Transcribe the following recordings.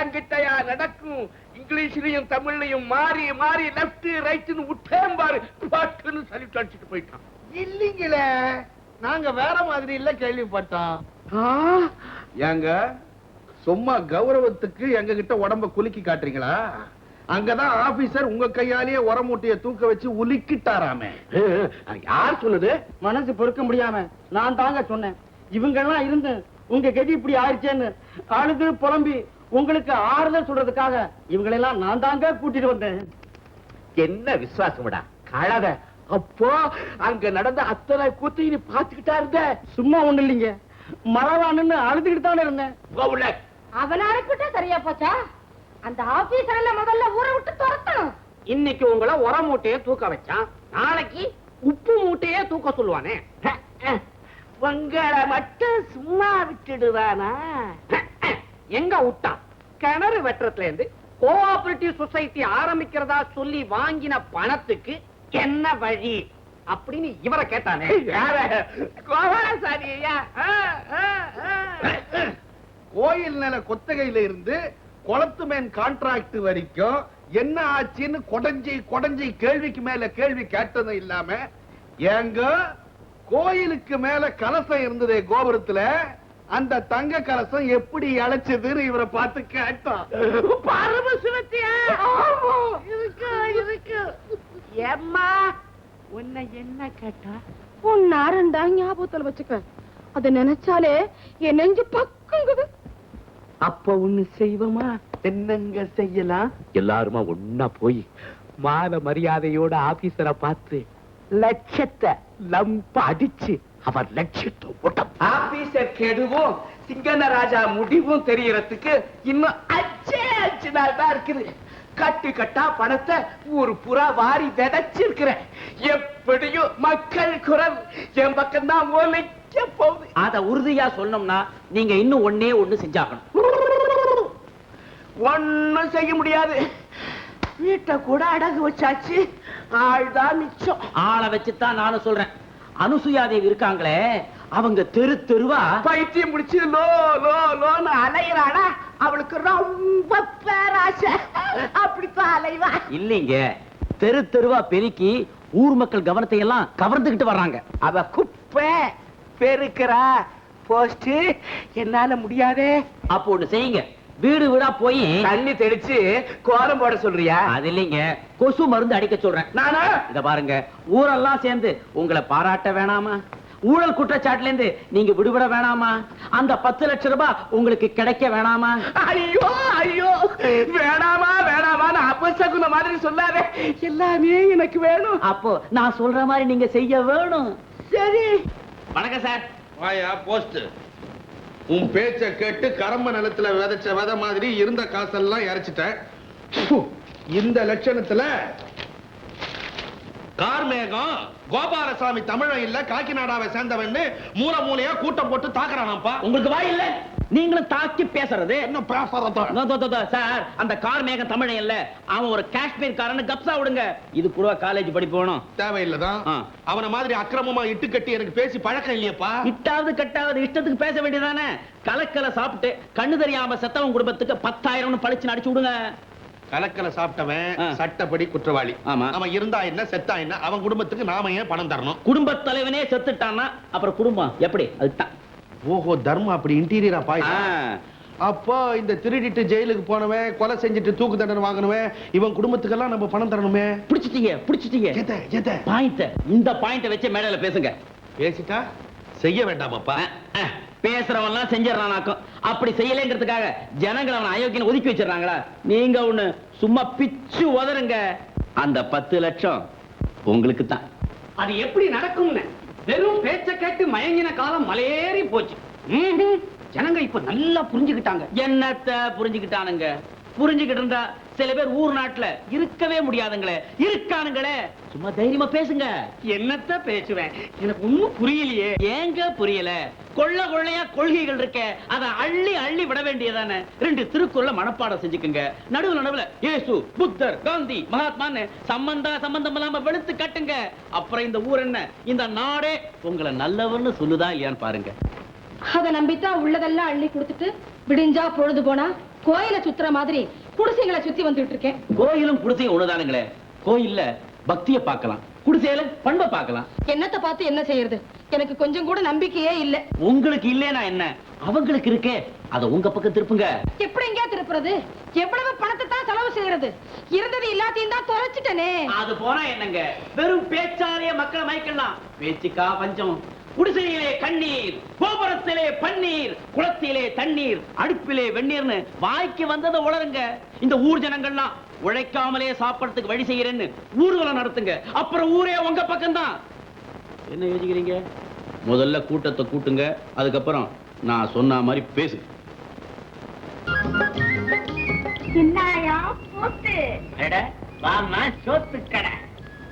என்கிட்டயா நடக்கும்? இங்கிலீஷ்லயும் தமிழ்லயும் மாறி மாறி லெப்ட் ரைட்னு விட்டேன் பாரு பட்டுன்னு சலிட்டு அடிச்சுட்டு போயிட்டான். இல்லீங்களே நாங்க வேற மாதிரி இல்ல கேள்விப்பட்டோம் ஏங்க சும்மா கௌரவத்துக்கு எங்க கிட்ட உடம்ப குலுக்கி காட்டுறீங்களா? அங்கதான் ஆபீசர் உங்க கையாலேயே உரமூட்டைய தூக்க வச்சு உலுக்கிட்டாராமே. யார் சொன்னது? மனசு பொறுக்க முடியாம நான் தாங்க சொன்னேன். இவங்க எல்லாம் இருந்து உங்க கதி இப்படி ஆயிடுச்சேன்னு அழுது புலம்பி உங்களுக்கு ஆறுதல் சொல்றதுக்காக இவங்களெல்லாம் நான் தாங்க கூட்டிட்டு வந்தேன். என்ன விசுவாசம்டா கழக அப்போ அங்க நடந்த அத்தனை கூத்தையும் நீ பாத்துக்கிட்டா இருந்த? சும்மா ஒண்ணு இல்லைங்க. மறவானுன்னு அழுதுகிட்டு தானே இருந்தேன். கோவுல அவனை அனுப்பிட்டா சரியா போச்சா? அந்த ஆபீசர்ல முதல்ல ஊரை விட்டு துரத்தணும். இன்னைக்கு உங்களை உர மூட்டையே தூக்க வச்சான். நாளைக்கு உப்பு மூட்டையே தூக்க சொல்லுவானே. உங்களை மட்டும் சும்மா விட்டுடுவானா? எங்க விட்டான் கிணறு வெட்டுறதுல இருந்து கோஆபரேட்டிவ் சொசைட்டி ஆரம்பிக்கிறதா சொல்லி வாங்கின பணத்துக்கு என்ன வழி? அப்படின்னு இவரை கேட்டானே. கோபாலசாமி ஐயா. ஆ, ஆ, ஆ. கோயில் நில கொத்தகையில இருந்து குளத்து மேன் கான்ட்ராக்ட் வரைக்கும் என்ன ஆச்சுன்னு கொடைஞ்சி கொடைஞ்சி கேள்விக்கு மேல கேள்வி கேட்டதும் இல்லாம ஏங்க கோயிலுக்கு மேல கலசம் இருந்ததே கோபுரத்துல அந்த தங்க கலசம் எப்படி அழைச்சதுன்னு இவரை பார்த்து கேட்டோம் பரமசிவத்தியா? இருக்கு இருக்கு. ஏம்மா உன்னை என்ன கேட்டா? உன்னாரன் தான் ஞாபகத்துல வச்சுக்க அத நினைச்சாலே என் நெஞ்சு பக்குங்குது. அப்ப ஒண்ணு செய்வோமா? என்னங்க செய்யலாம்? எல்லாருமா ஒன்னா போய் மான மரியாதையோட ஆபீசரை பார்த்து லட்சத்தை லம்ப அடிச்சு அவர் லட்சத்தை ஓட்டம் ஆபீசர் கெடுவும். சிங்கன ராஜா முடிவும் தெரியறதுக்கு இன்னும் அச்சே அஞ்சு நாள் தான் இருக்குது. கட்டு கட்டா பணத்தை ஒரு புறா வாரி விதைச்சிருக்கிறேன். எப்படியும் மக்கள் குரல் என் பக்கம் தான் ஒலைக்க போகுது. அத உறுதியா சொன்னோம்னா நீங்க இன்னும் ஒண்ணே ஒண்ணு செஞ்சாகணும். ஒண்ணும் செய்ய முடியாது. வீட்டை கூட அடகு வச்சாச்சு. ஆள்தான் மிச்சம். ஆளை வச்சுதான் நானும் சொல்றேன். அனுசுயாதேவி இருக்காங்களே அவங்க தெரு தெருவா பைத்தியம் முடிச்சு லோ லோ லோன்னு அலையிறானா அவளுக்கு ரொம்ப பேராசை. அப்படித்தான் அலைவா. இல்லைங்க தெரு தெருவா பெருக்கி ஊர் மக்கள் கவனத்தை எல்லாம் கவர்ந்துகிட்டு வர்றாங்க. அவ குப்பை பெருக்கிறா. போஸ்ட் என்னால முடியாதே. அப்போ ஒண்ணு செய்யுங்க. வீடு வீடா போய் தண்ணி தெளிச்சு கோலம் போட சொல்றியா? அது இல்லைங்க. கொசு மருந்து அடிக்க சொல்றேன். நானா? இத பாருங்க. ஊரெல்லாம் சேர்ந்து உங்களை பாராட்ட வேணாமா? ஊழல் குற்றச்சாட்டுல இருந்து நீங்க விடுபட வேணாமா? அந்த பத்து லட்சம் ரூபாய் உங்களுக்கு கிடைக்க வேணாமா? ஐயோ ஐயோ. வேணாமா வேணாமான்னு அபசகுன மாதிரி சொல்லாதே. எல்லாமே எனக்கு வேணும். அப்போ நான் சொல்ற மாதிரி நீங்க செய்ய வேணும். சரி. வணக்கம் சார். வாயா போஸ்ட் உன் பேச்ச கேட்டு கரம்ப நிலத்துல விதைச்ச விதை மாதிரி இருந்த காசெல்லாம் இறைச்சிட்டேன். இந்த லட்சணத்துல கார்மேகம் கோபாலசாமி தமிழன் இல்ல காக்கிநாடாவை சேர்ந்தவன் மூல மூலையா கூட்டம் போட்டு தாக்குறானாப்பா உங்களுக்கு வாய் இல்லை? நீங்களும் தாக்கி பேசுறது. என்ன பேசுறதா சார் அந்த கார் மேகம் தமிழன் இல்ல. அவன் ஒரு காஷ்மீர் காரன்னு கப்சா விடுங்க. இது கூட காலேஜ் படிப்போனும் தேவையில்லதான். அவன மாதிரி அக்கிரமமா இட்டு கட்டி எனக்கு பேசி பழக்கம் இல்லையப்பா. இட்டாவது கட்டாவது இஷ்டத்துக்கு பேச வேண்டியதானே? கலக்கல சாப்பிட்டு கண்ணு தெரியாம செத்தவன் குடும்பத்துக்கு பத்தாயிரம்னு பழிச்சு அடிச்சு விடுங்க. கலக்கல சாப்பிட்டவன். சட்டப்படி குற்றவாளி. ஆமா. அவன் இருந்தா என்ன செத்தா என்ன அவன் குடும்பத்துக்கு நாம ஏன் பணம் தரணும்? குடும்ப தலைவனே செத்துட்டான்னா அப்புறம் குடும்பம் எப்படி? அதுதான். ஓஹோ தர்மம் அப்படி இன்டீரியரா பாய். அப்போ இந்த திருடிட்டு ஜெயிலுக்கு போனவன் கொலை செஞ்சுட்டு தூக்கு தண்டனை வாங்கினவன் இவன் குடும்பத்துக்கெல்லாம் நம்ம பணம் தரணுமே. புடிச்சிட்டீங்க புடிச்சிட்டீங்க. பாயிண்ட் இந்த பாயிண்ட வச்சு மேடையில பேசுங்க. பேசிட்டா? செய்ய வேண்டாமாப்பா அஹ், அஹ், பேசுறவன்லாம் செஞ்சிடறானாக்கும் அப்படி செய்யலைங்கிறதுக்காக ஜனங்கள் அவன் அயோக்கியன்னு ஒதுக்கி வச்சிடறாங்களா? நீங்க ஒண்ணு சும்மா பிச்சு உதறுங்க அந்த பத்து லட்சம் உங்களுக்கு தான் அது எப்படி நடக்கும்னு? வெறும் பேச்ச கேட்டு மயங்கின காலம் மலையேறி போச்சு. ஜனங்க இப்ப நல்லா புரிஞ்சுக்கிட்டாங்க. என்னத்த புரிஞ்சுக்கிட்டானுங்க? புரிஞ்சுக்கிட்டு இருந்தா சில பேர் ஊர் நாட்டுல இருக்கவே முடியாதுங்களே. இருக்கானுங்களே. சும்மா தைரியமா பேசுங்க. என்னத்த பேசுவேன்? எனக்கு ஒண்ணும் புரியலையே. ஏங்க புரியல? கொள்ள கொள்ளையா கொள்கைகள் இருக்க. அத அள்ளி அள்ளி விட வேண்டியதானே? ரெண்டு திருக்குறள மனப்பாடம் செஞ்சுக்குங்க. நடுவுல நடுவுல இயேசு புத்தர் காந்தி மகாத்மான்னு சம்பந்தா சம்பந்தம் இல்லாம வெளுத்து கட்டுங்க. அப்புறம் இந்த ஊர் என்ன? இந்த நாடே உங்களை நல்லவன்னு சொல்லுதா இல்லையான்னு பாருங்க. அத நம்பித்தான் உள்ளதெல்லாம் அள்ளி கொடுத்துட்டு விடிஞ்சா பொழுது போனா கோயில சுத்துற மாதிரி குடிசைங்களை சுத்தி வந்துட்டு இருக்கேன். கோயிலும் குடிசையும் ஒண்ணுதானுங்களே? கோயில்ல பக்தியை பார்க்கலாம். குடிசையில பண்பை பார்க்கலாம். என்னத்தை பார்த்து என்ன செய்யறது? எனக்கு கொஞ்சம் கூட நம்பிக்கையே இல்ல. உங்களுக்கு இல்லைனா என்ன? அவங்களுக்கு இருக்கே. அத உங்க பக்கம் திருப்புங்க. எப்படிங்க திருப்புறது? எவ்வளவு பணத்தை தான் செலவு செய்யறது? இருந்தது எல்லாத்தையும் தான் தொலைச்சிட்டனே. அது போனா என்னங்க? வெறும் பேச்சாலே மக்களை மயக்கலாம். பேச்சுக்கா பஞ்சம். குடிசையிலே கண்ணீர் கோபுரத்திலே பன்னீர் குளத்திலே தண்ணீர் அடுப்பிலே வெந்நீர்னு வாய்க்கு வந்ததை உளருங்க. இந்த ஊர் ஜனங்கள்லாம் உழைக்காமலே சாப்பிடறதுக்கு வழி செய்யறேன்னு ஊர்வலம் நடத்துங்க. அப்புறம் ஊரே உங்க பக்கம்தான். என்ன யோசிக்கிறீங்க? முதல்ல கூட்டத்தை கூட்டுங்க அதுக்கப்புறம் நான் சொன்ன மாதிரி பேசு. வாமா சோத்து. கடை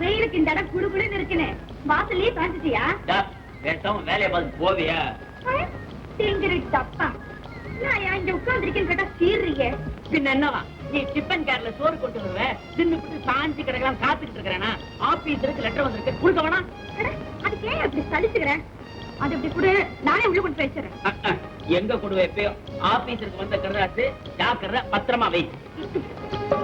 வெயிலுக்கு இந்த இடம் குடுகுடுன்னு இருக்குன்னு. வாசல்லயே காஞ்சிட்டியா பேசாம வேலையை பார்த்து போவியா? திங்கிரி தப்பா நான் இங்க உட்கார்ந்துருக்கேன்னு கேட்டா சீர்றீங்க. பின்ன என்னவா? நீ டிஃபன் கேர்ல சோறு கொண்டு வருவ தின்னு புட்டு சாஞ்சி கிடக்கலாம் காத்துக்கிட்டு இருக்கிறேனா? ஆபீஸ் இருக்கு லெட்டர் வந்திருக்கு கொடுக்க வேணாம் அதுக்கு ஏன் அப்படி சலிச்சுக்கிறேன் அது இப்படி கூட நானே உள்ள கொண்டு அஹ். எங்க கொண்டு வைப்போ ஆபீஸருக்கு வந்த கருதாச்சு ஜாக்கிரதை பத்திரமா வை.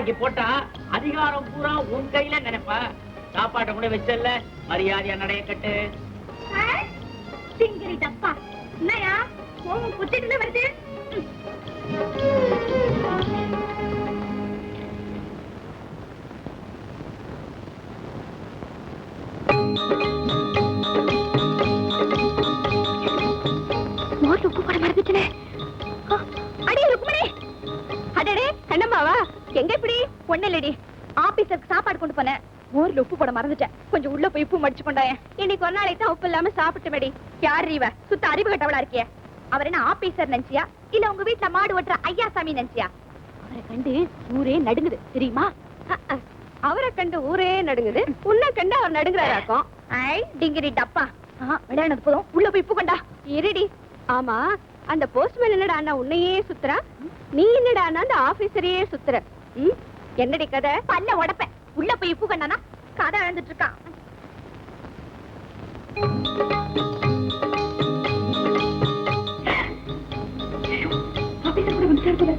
ஆக்கி போட்டா அதிகாரம் பூரா உன் கையில நினைப்ப. சாப்பாட்டை கூட வச்சல மரியாதையா நடைய கட்டு. ஆ? திங்கிரி டப்பா. கோவம் புத்திட்டு வருது. அடடே கண்ணம்மாவா? எங்க இப்படி? ஒண்ணு இல்லடி. ஆபீஸருக்கு சாப்பாடு கொண்டு போனேன். மோர்ல உப்பு போட மறந்துட்டேன். கொஞ்சம் உள்ள போய் உப்பு மடிச்சு கொண்டாயேன். இன்னைக்கு ஒரு நாளைக்கு தான் உப்பு இல்லாம சாப்பிட்டு மேடி யார் இவ சுத்த அறிவு கட்டவளா இருக்கிய. அவர் என்ன ஆபீசர் நினைச்சியா? இல்ல உங்க வீட்டுல மாடு ஓட்டுற ஐயா சாமி நினைச்சியா? அவரை கண்டு ஊரே நடுங்குது. தெரியுமா? அஹ், அஹ். அவரை கண்டு ஊரே நடுங்குது. உன்னை கண்டு அவர் நடுங்குறாராக்கும் ஐ டிங்கிரி டப்பா. ஆ, விளையாடுனது போதும். உள்ள போய் உப்பு கொண்டா. இருடி. ஆமா அந்த போஸ்ட்மேன் என்னடா அண்ணா உன்னையே சுத்துறா? நீ என்னடா அந்த ஆபீசரையே சுத்துற? என்னடி கதை? பல்ல உடப்ப. உள்ள போய் உப்பு கண்ணானா? கதை அழந்துட்டு இருக்கான். ஆபீசர் கூட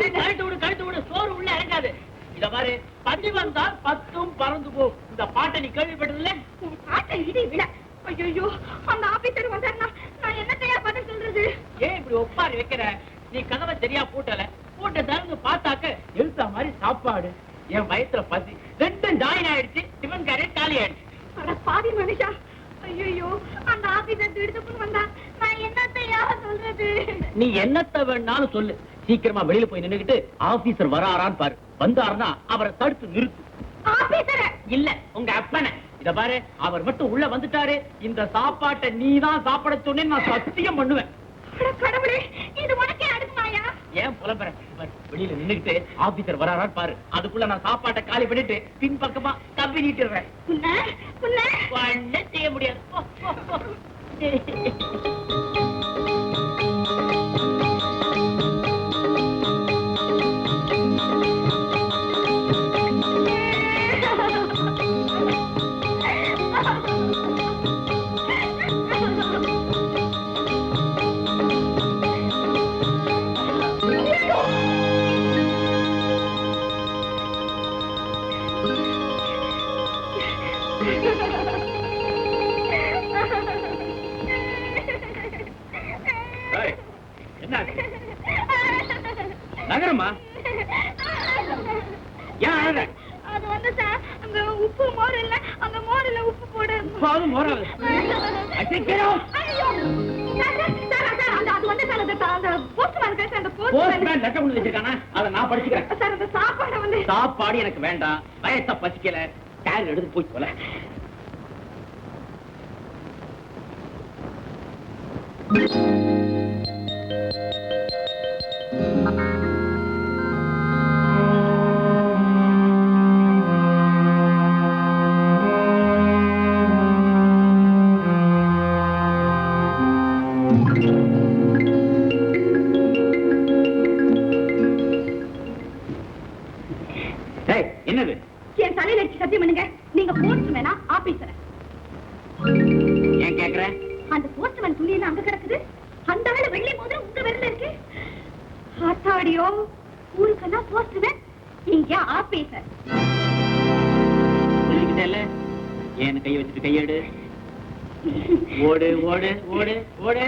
கழுத்து விடு கழுத்து விடு சோறு உள்ள இறங்காது. இத பாரு பதி வந்தால் பத்தும் பறந்து போ. இந்த பாட்டை நீ கேள்விப்பட்டதில்ல? காட்டை இடி விட. ஐயோ அந்த ஆபீசர் வந்தாருன்னா நான் என்னத்தையா பதில் சொல்றது? ஏன் இப்படி ஒப்பாரி வைக்கிற? நீ கதவை சரியா பூட்டல. பூட்ட திறந்து பார்த்தாக்க எழுத்த மாதிரி சாப்பாடு. என் வயித்துல பசி. ரெண்டும் ஜாயின் ஆயிடுச்சு. டிஃபன் காரே காலி ஆயிடுச்சு. அட பாவி மனுஷா. ஐயோ அந்த ஆபீசர் திடுத்துப்புன்னு வந்தா நான் என்னத்தையா சொல்றது? நீ என்னத்த வேணாலும் சொல்லு. சீக்கிரமா வெளியில போய் நின்னுகிட்டு ஆபீசர் வராரான்னு பாரு. வந்தாருன்னா அவரை தடுத்து நிறுத்து. ஆபீசர இல்ல உங்க அப்பனை. இத பாரு அவர் மட்டும் உள்ள வந்துட்டாரு. இந்த சாப்பாட்டை நீதான் சாப்பிட சொன்னேன்னு நான் சத்தியம் பண்ணுவேன். கடவுளே இது உனக்கே அடுக்குமாயா ஏன் புலம்புற? வெளியில நின்னுகிட்டு ஆபீசர் வராரான்னு பாரு. அதுக்குள்ள நான் சாப்பாட்டை காலி பண்ணிட்டு பின் பக்கமா கம்பி ஒண்ணும் செய்ய முடியாது. அந்த- இருக்காரு சார், அந்த. போஸ்ட்மேன் லெட்டர் கொண்டு வச்சிருக்கானா? அதை நான் படிச்சுக்கிறேன். சார், அந்த சாப்பாடை வந்து சாப்பாடு எனக்கு வேண்டாம். வயச பசிக்கல. டேர் எடுத்து போய் சொல்ல ஏய், ஏன் கேக்குற? அந்த போஸ்ட்மேன் துணி எல்லாம் அங்க கிடக்குது. அந்த ஆளு வெள்ளி மோதிரம் உங்க விரல்ல இருக்கு. ஆத்தாடியோ ஊருக்கெல்லாம் போஸ்ட்மேன் இங்க ஆபீசர் சொல்லிக்கிட்டேல்ல ஏன் கை வச்சுட்டு கையெடு? ஓடு ஓடு ஓடு ஓடு.